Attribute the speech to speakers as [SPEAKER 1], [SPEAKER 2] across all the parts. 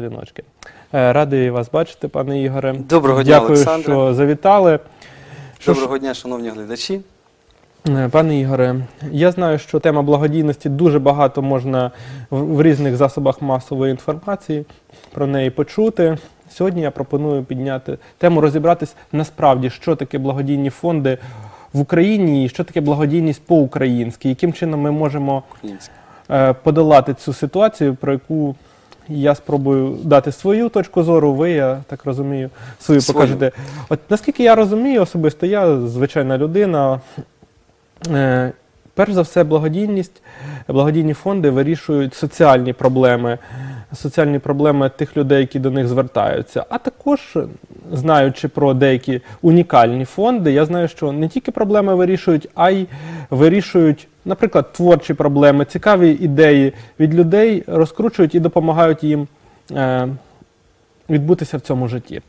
[SPEAKER 1] дзвіночки. Е, Радий вас бачити, пане Ігоре.
[SPEAKER 2] Доброго дня,
[SPEAKER 1] Дякую,
[SPEAKER 2] Олександре.
[SPEAKER 1] що завітали.
[SPEAKER 2] Доброго дня, шановні глядачі.
[SPEAKER 1] е, пане Ігоре, я знаю, що тема благодійності дуже багато можна в, різних засобах масової інформації про неї почути. Сьогодні я пропоную підняти тему, розібратись насправді, що таке благодійні фонди в Україні і що таке благодійність по-українськи, яким чином ми можемо е, подолати цю ситуацію, про яку я спробую дати свою точку зору, ви, я так розумію, свою
[SPEAKER 2] Свою.
[SPEAKER 1] покажете. От наскільки я розумію, особисто я звичайна людина. Е, перш за все, благодійність, благодійні фонди вирішують соціальні проблеми, соціальні проблеми тих людей, які до них звертаються. А також, знаючи про деякі унікальні фонди, я знаю, що не тільки проблеми вирішують, а й вирішують, наприклад, творчі проблеми, цікаві ідеї від людей, розкручують і допомагають їм. Е, Відбутися в цьому житті.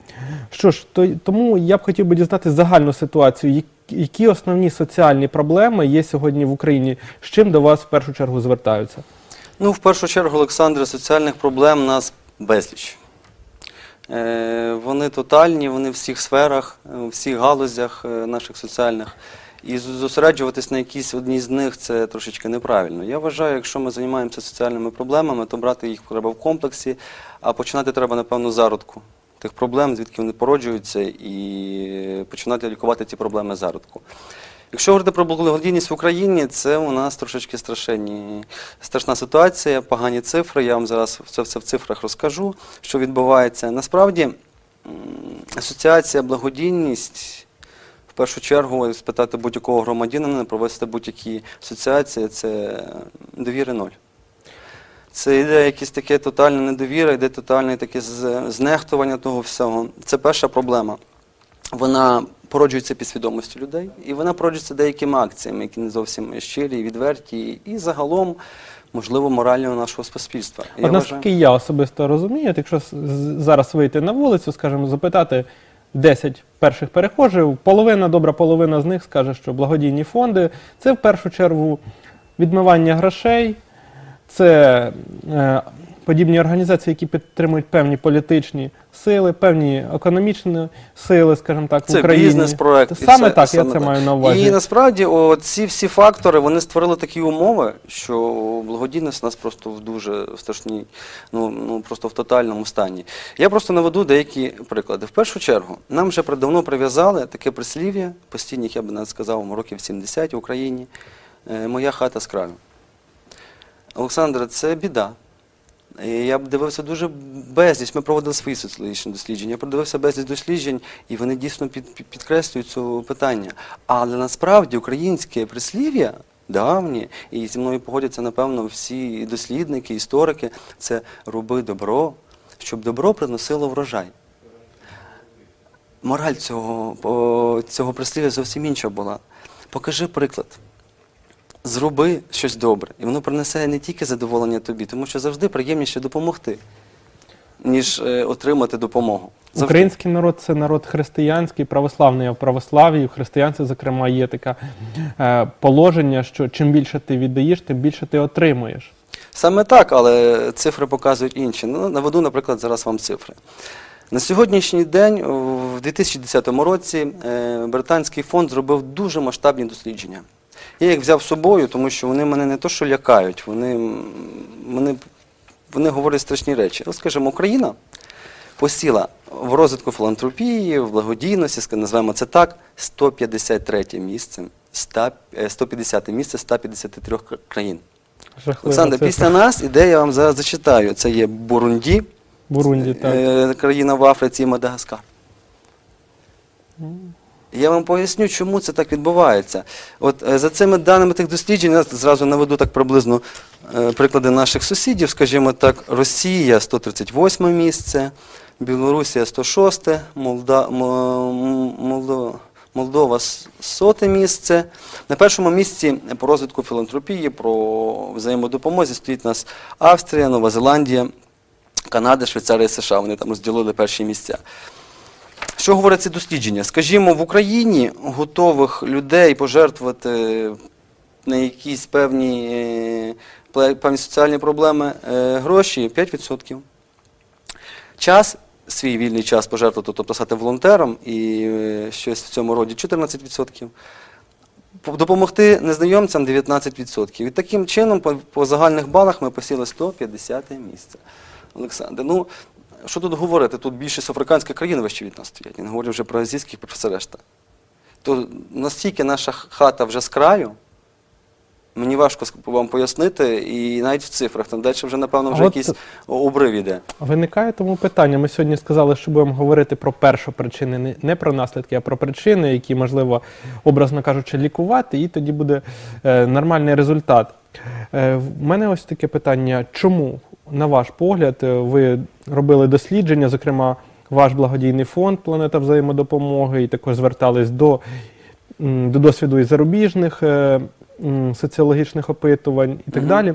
[SPEAKER 1] Що ж, то, тому я б хотів би дізнати загальну ситуацію, які основні соціальні проблеми є сьогодні в Україні, з чим до вас в першу чергу звертаються?
[SPEAKER 2] Ну, в першу чергу, Олександре, соціальних проблем нас безліч. Е, вони тотальні, вони в всіх сферах, у всіх галузях е, наших соціальних. І зосереджуватись на якійсь одній з них це трошечки неправильно. Я вважаю, якщо ми займаємося соціальними проблемами, то брати їх треба в комплексі, а починати треба, напевно, зародку тих проблем, звідки вони породжуються, і починати лікувати ці проблеми зародку. Якщо говорити про благодійність в Україні, це у нас трошечки страшенні, страшна ситуація, погані цифри. Я вам зараз це все в цифрах розкажу, що відбувається. Насправді, асоціація благодійність, першу чергу, спитати будь-якого громадянина, провести будь-які асоціації, це довіри ноль. Це йде якесь таке тотальне недовіра, йде тотальне таке знехтування того всього. Це перша проблема. Вона породжується підсвідомістю людей, і вона породжується деякими акціями, які не зовсім щирі, відверті, і загалом, можливо, морального нашого суспільства.
[SPEAKER 1] От наскільки я особисто розумію, от якщо зараз вийти на вулицю, скажімо, запитати 10 перших перехожих, половина, добра половина з них скаже, що благодійні фонди. Це в першу чергу відмивання грошей, це е, подібні організації, які підтримують певні політичні сили, певні економічні сили, скажімо так, в
[SPEAKER 2] Це
[SPEAKER 1] Україні.
[SPEAKER 2] бізнес-проект. і
[SPEAKER 1] Саме
[SPEAKER 2] все-
[SPEAKER 1] так,
[SPEAKER 2] саме
[SPEAKER 1] я це маю на увазі.
[SPEAKER 2] І насправді о, ці всі фактори вони створили такі умови, що благодійність у нас просто в дуже страшній, ну, ну просто в тотальному стані. Я просто наведу деякі приклади. В першу чергу, нам вже давно прив'язали таке прислів'я, постійних, я би навіть сказав, років 70 в Україні. е, Моя хата з краю. Олександре, це біда. І Я дивився дуже безліч. Ми проводили свої соціологічні дослідження. Я продивився безліч досліджень, і вони дійсно під, під- підкреслюють це питання. Але насправді українське прислів'я давнє, і зі мною погодяться, напевно, всі дослідники, історики, це роби добро, щоб добро приносило врожай. Мораль цього, цього прислів'я зовсім інша була. Покажи приклад. Зроби щось добре, і воно принесе не тільки задоволення тобі, тому що завжди приємніше допомогти, ніж е, отримати допомогу. Завжди.
[SPEAKER 1] Український народ це народ християнський, православний, а в православ'ї, в християнстві, зокрема, є таке е, положення, що чим більше ти віддаєш, тим більше ти отримуєш.
[SPEAKER 2] Саме так, але цифри показують інші. Ну, наведу, наприклад, зараз вам цифри. На сьогоднішній день, в 2010 році, е, британський фонд зробив дуже масштабні дослідження. Я їх взяв з собою, тому що вони мене не то що лякають, вони, вони, вони говорять страшні речі. От, скажімо, Україна посіла в розвитку філантропії, в благодійності, назвемо це так, 153 місце, 100, е, 150 місце 153 країн.
[SPEAKER 1] Жахлива
[SPEAKER 2] Олександр,
[SPEAKER 1] цифра.
[SPEAKER 2] після нас іде, я вам зараз зачитаю. Це є Бурунді,
[SPEAKER 1] Бурунді, так.
[SPEAKER 2] е, країна в Африці і Мадагаскар. Я вам поясню, чому це так відбувається. От е, за цими даними тих досліджень, я зразу наведу так приблизно е, приклади наших сусідів, скажімо так, Росія 138 місце, Білорусія 106, Молда, Молдова. Молдова соте місце. На першому місці по розвитку філантропії, про взаємодопомозі стоїть у нас Австрія, Нова Зеландія, Канада, Швейцарія, США. Вони там розділили перші місця. Що говорять ці дослідження? Скажімо, в Україні готових людей пожертвувати на якісь певні, е, певні соціальні проблеми е, гроші 5%. час, свій вільний час пожертвувати, тобто стати волонтером і е, щось в цьому роді 14%. Допомогти незнайомцям 19%. І таким чином, по, по загальних балах, ми посіли 150 місце. Олександр, ну що тут говорити? Тут більшість африканських країн вище від нас стоять. Я не говорю вже про азійських, про все решта. То настільки наша хата вже з краю, мені важко вам пояснити, і навіть в цифрах. Там далі вже, напевно, вже
[SPEAKER 1] от-
[SPEAKER 2] якийсь обрив іде.
[SPEAKER 1] Виникає тому питання. Ми сьогодні сказали, що будемо говорити про першу причини, не- про наслідки, а про причини, які можливо, образно кажучи, лікувати, і тоді буде е, нормальний результат. Е, мене ось таке питання: чому, на ваш погляд, е, ви робили дослідження, зокрема, ваш благодійний фонд Планета взаємодопомоги, і також звертались до, до досвіду і зарубіжних е, соціологічних опитувань і так
[SPEAKER 2] Мгм.
[SPEAKER 1] далі.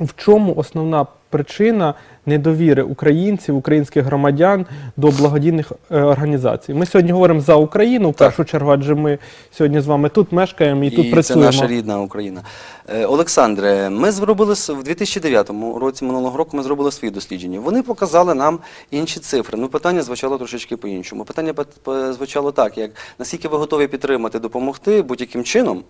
[SPEAKER 1] В чому основна причина недовіри українців, українських громадян до благодійних е, організацій? Ми сьогодні говоримо за Україну в першу чергу, адже ми сьогодні з вами тут мешкаємо і, тут
[SPEAKER 2] це
[SPEAKER 1] працюємо.
[SPEAKER 2] наша рідна Україна. Е, Олександре, ми зробили с- в 2009 році минулого року. Ми зробили свої дослідження. Вони показали нам інші цифри. Ну, питання звучало трошечки по-іншому. Питання пот- по- звучало так: як наскільки ви готові підтримати, допомогти будь-яким чином.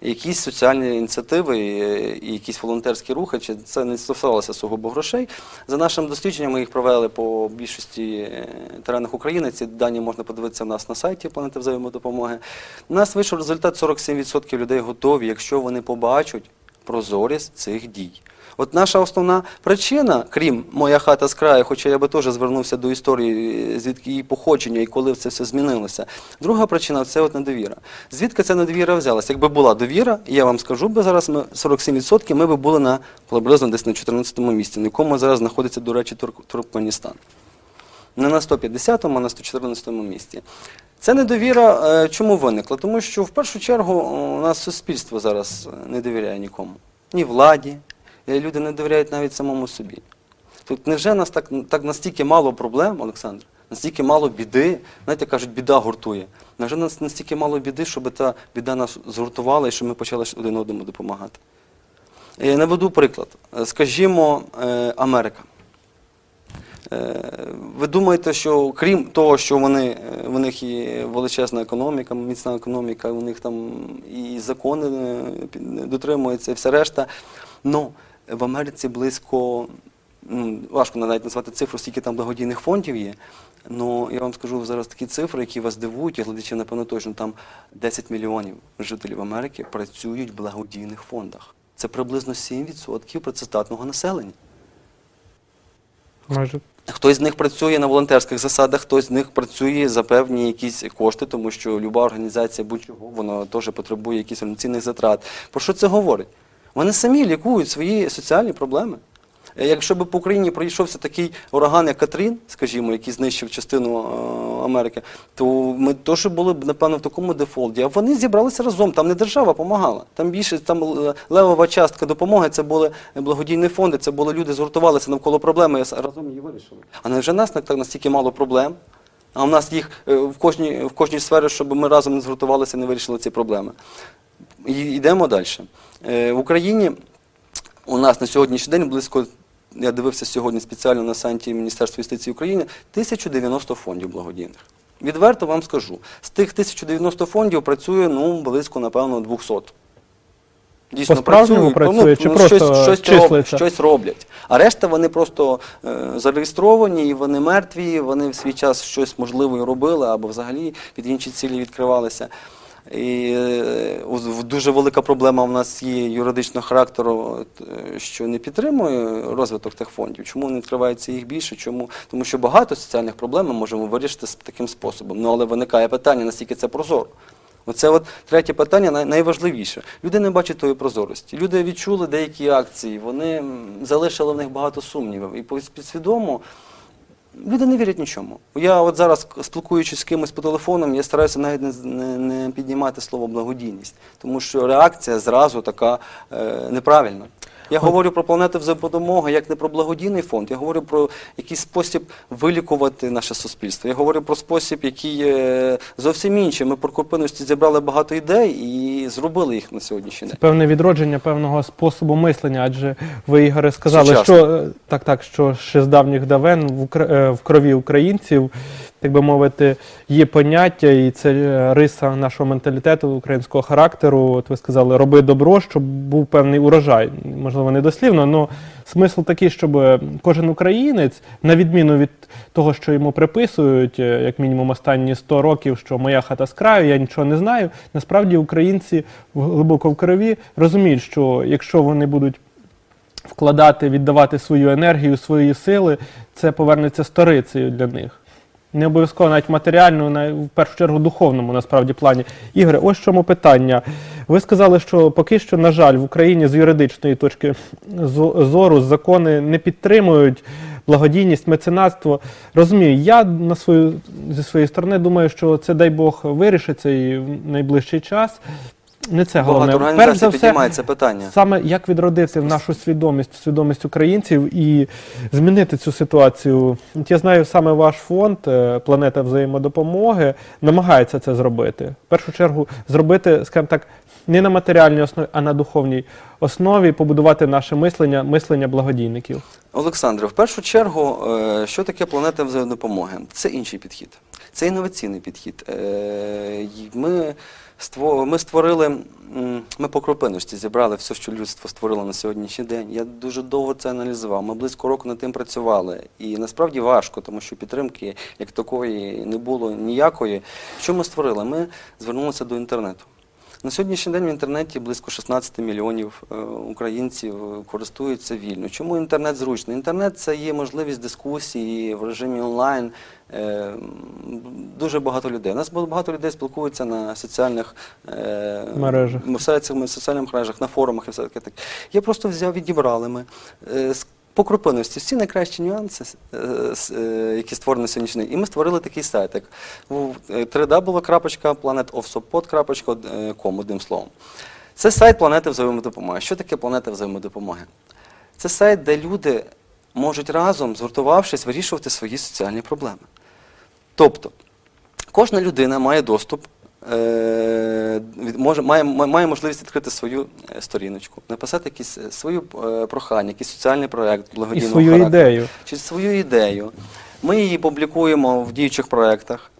[SPEAKER 2] Якісь соціальні ініціативи е, і якісь волонтерські рухи, чи це не стосувалося сугубо грошей. За нашим дослідженням, ми їх провели по більшості е, теренах України. Ці дані можна подивитися в нас на сайті Планети взаємодопомоги. У нас вийшов результат 47% людей готові, якщо вони побачать прозорість цих дій. От наша основна причина, крім моя хата з краю, хоча я би теж звернувся до історії, е, звідки її походження і коли це все змінилося. Друга причина це от недовіра. Звідки ця недовіра взялася? Якби була довіра, я вам скажу би зараз ми 47%, ми б були на приблизно десь на 14-му місці, на якому зараз знаходиться, до речі, Тур- Туркменістан. Не на 150-му, а на 114-му місці. Ця недовіра е, чому виникла? Тому що в першу чергу у нас суспільство зараз е, не довіряє нікому. Ні владі, е, люди не довіряють навіть самому собі. Тут невже нас так, так настільки мало проблем, Олександр? Настільки мало біди, знаєте, кажуть, біда гуртує. Невже нас настільки мало біди, щоб та біда нас згуртувала і щоб ми почали один одному допомагати? Е, Наведу приклад. Скажімо, е, Америка. Е, Ви думаєте, що крім того, що вони, е, в них і величезна економіка, міцна економіка, у них там і закони дотримуються, і все решта. Ну, в Америці близько, ну, важко навіть назвати цифру, скільки там благодійних фондів є. Ну, я вам скажу зараз такі цифри, які вас дивують, і глядачі, напевно, точно там 10 мільйонів жителів Америки працюють в благодійних фондах. Це приблизно 7% працездатного населення.
[SPEAKER 1] Майже
[SPEAKER 2] Хтось з них працює на волонтерських засадах, хтось з них працює за певні якісь кошти, тому що люба організація будь-чого, вона теж потребує якихось організаційних затрат. Про що це говорить? Вони самі лікують свої соціальні проблеми. Е, Якщо б по Україні пройшовся такий ураган, як Катрін, скажімо, який знищив частину е, Америки, то ми теж були б, напевно, в такому дефолті. А вони зібралися разом, там не держава допомагала. Там більше там левова частка допомоги, це були благодійні фонди, це були люди, згуртувалися навколо проблеми і разом її вирішили. А невже нас так настільки мало проблем? А в нас їх е, в кожній, в кожній сфері, щоб ми разом не згуртувалися не вирішили ці проблеми. І йдемо далі. Е, В Україні у нас на сьогоднішній день близько, я дивився сьогодні спеціально на сайті Міністерства юстиції України, 1090 фондів благодійних. Відверто вам скажу, з тих 1090 фондів працює ну, близько, напевно, 200. Дійсно працюють,
[SPEAKER 1] працює чи просто
[SPEAKER 2] щось, щось, роб, щось роблять. А решта вони просто е, зареєстровані, і вони мертві, вони в свій час щось можливо і робили, або взагалі під інші цілі відкривалися. І е, дуже велика проблема в нас є юридичного характеру, е, що не підтримує розвиток тих фондів. Чому не відкривається їх більше? Чому? Тому що багато соціальних проблем ми можемо вирішити таким способом. Ну але виникає питання, наскільки це прозоро. Оце от третє питання найважливіше. Люди не бачать тої прозорості. Люди відчули деякі акції, вони залишили в них багато сумнівів. І підсвідомо люди не вірять нічому. Я от зараз, спілкуючись з кимось по телефоном, я стараюся навіть не, не, не піднімати слово благодійність, тому що реакція зразу така е, неправильна. Я говорю про планету взаємодопомоги як не про благодійний фонд. Я говорю про якийсь спосіб вилікувати наше суспільство. Я говорю про спосіб, який зовсім інший. Ми про купинності зібрали багато ідей і зробили їх на сьогоднішній день.
[SPEAKER 1] Певне відродження певного способу мислення, адже ви, Ігоре, сказали,
[SPEAKER 2] Сучасно.
[SPEAKER 1] що так, так, що ще з давніх давен в, е, в крові українців, так би мовити, є поняття, і це е, риса нашого менталітету, українського характеру. От ви сказали, роби добро, щоб був певний урожай. Можливо, не дослівно, але смисл такий, щоб кожен українець, на відміну від того, що йому приписують, е, як мінімум останні 100 років, що моя хата з краю, я нічого не знаю. Насправді українці глибоко в крові розуміють, що якщо вони будуть вкладати, віддавати свою енергію, свої сили, це повернеться сторицею для них. Не обов'язково навіть матеріально, на- в першу чергу духовному насправді плані. Ігоре, ось чому питання. Ви сказали, що поки що, на жаль, в Україні з юридичної точки зору закони не підтримують благодійність, меценатство. Розумію, я на свою, зі своєї сторони думаю, що це, дай Бог, вирішиться і в найближчий час. Не це головне.
[SPEAKER 2] Багато
[SPEAKER 1] Перш за все,
[SPEAKER 2] піднімають це питання.
[SPEAKER 1] Саме як відродити в нашу свідомість, в свідомість українців і змінити цю ситуацію. От я знаю, саме ваш фонд е, Планета взаємодопомоги намагається це зробити. В першу чергу зробити, скажімо так, не на матеріальній основі, а на духовній основі побудувати наше мислення, мислення благодійників.
[SPEAKER 2] Олександре, в першу чергу, е, що таке планета взаємодопомоги? Це інший підхід, це інноваційний підхід. Е, Ми, ми створили, ми по кропиночці зібрали все, що людство створило на сьогоднішній день. Я дуже довго це аналізував. Ми близько року над тим працювали. І насправді важко, тому що підтримки як такої не було ніякої. Що ми створили? Ми звернулися до інтернету. На сьогоднішній день в інтернеті близько 16 мільйонів е, українців користуються вільно. Чому інтернет зручний? Інтернет це є можливість дискусії в режимі онлайн. Е, Дуже багато людей. У нас багато людей спілкуються на соціальних е,
[SPEAKER 1] Мережах.
[SPEAKER 2] соціальних, мережах, на форумах і все таке. так. Я просто взяв, відібрали ми. По кропинності всі найкращі нюанси, е, е, які створені на. І ми створили такий сайт, як www.planetoфсопод.com, одним словом. Це сайт планети взаємодопомоги. Що таке планета взаємодопомоги? Це сайт, де люди можуть разом, згуртувавшись, вирішувати свої соціальні проблеми. Тобто, кожна людина має доступ, може, має, має можливість відкрити свою е, сторіночку, написати якісь е, свою е, прохання, якийсь соціальний проєкт
[SPEAKER 1] І
[SPEAKER 2] благодійного
[SPEAKER 1] свою
[SPEAKER 2] характеру
[SPEAKER 1] ідею.
[SPEAKER 2] чи свою ідею. Ми її публікуємо в діючих проєктах.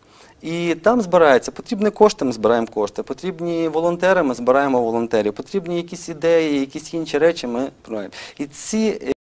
[SPEAKER 2] І там збирається, потрібні кошти, ми збираємо кошти, потрібні волонтери, ми збираємо волонтерів, потрібні якісь ідеї, якісь інші речі ми збираємо. І ці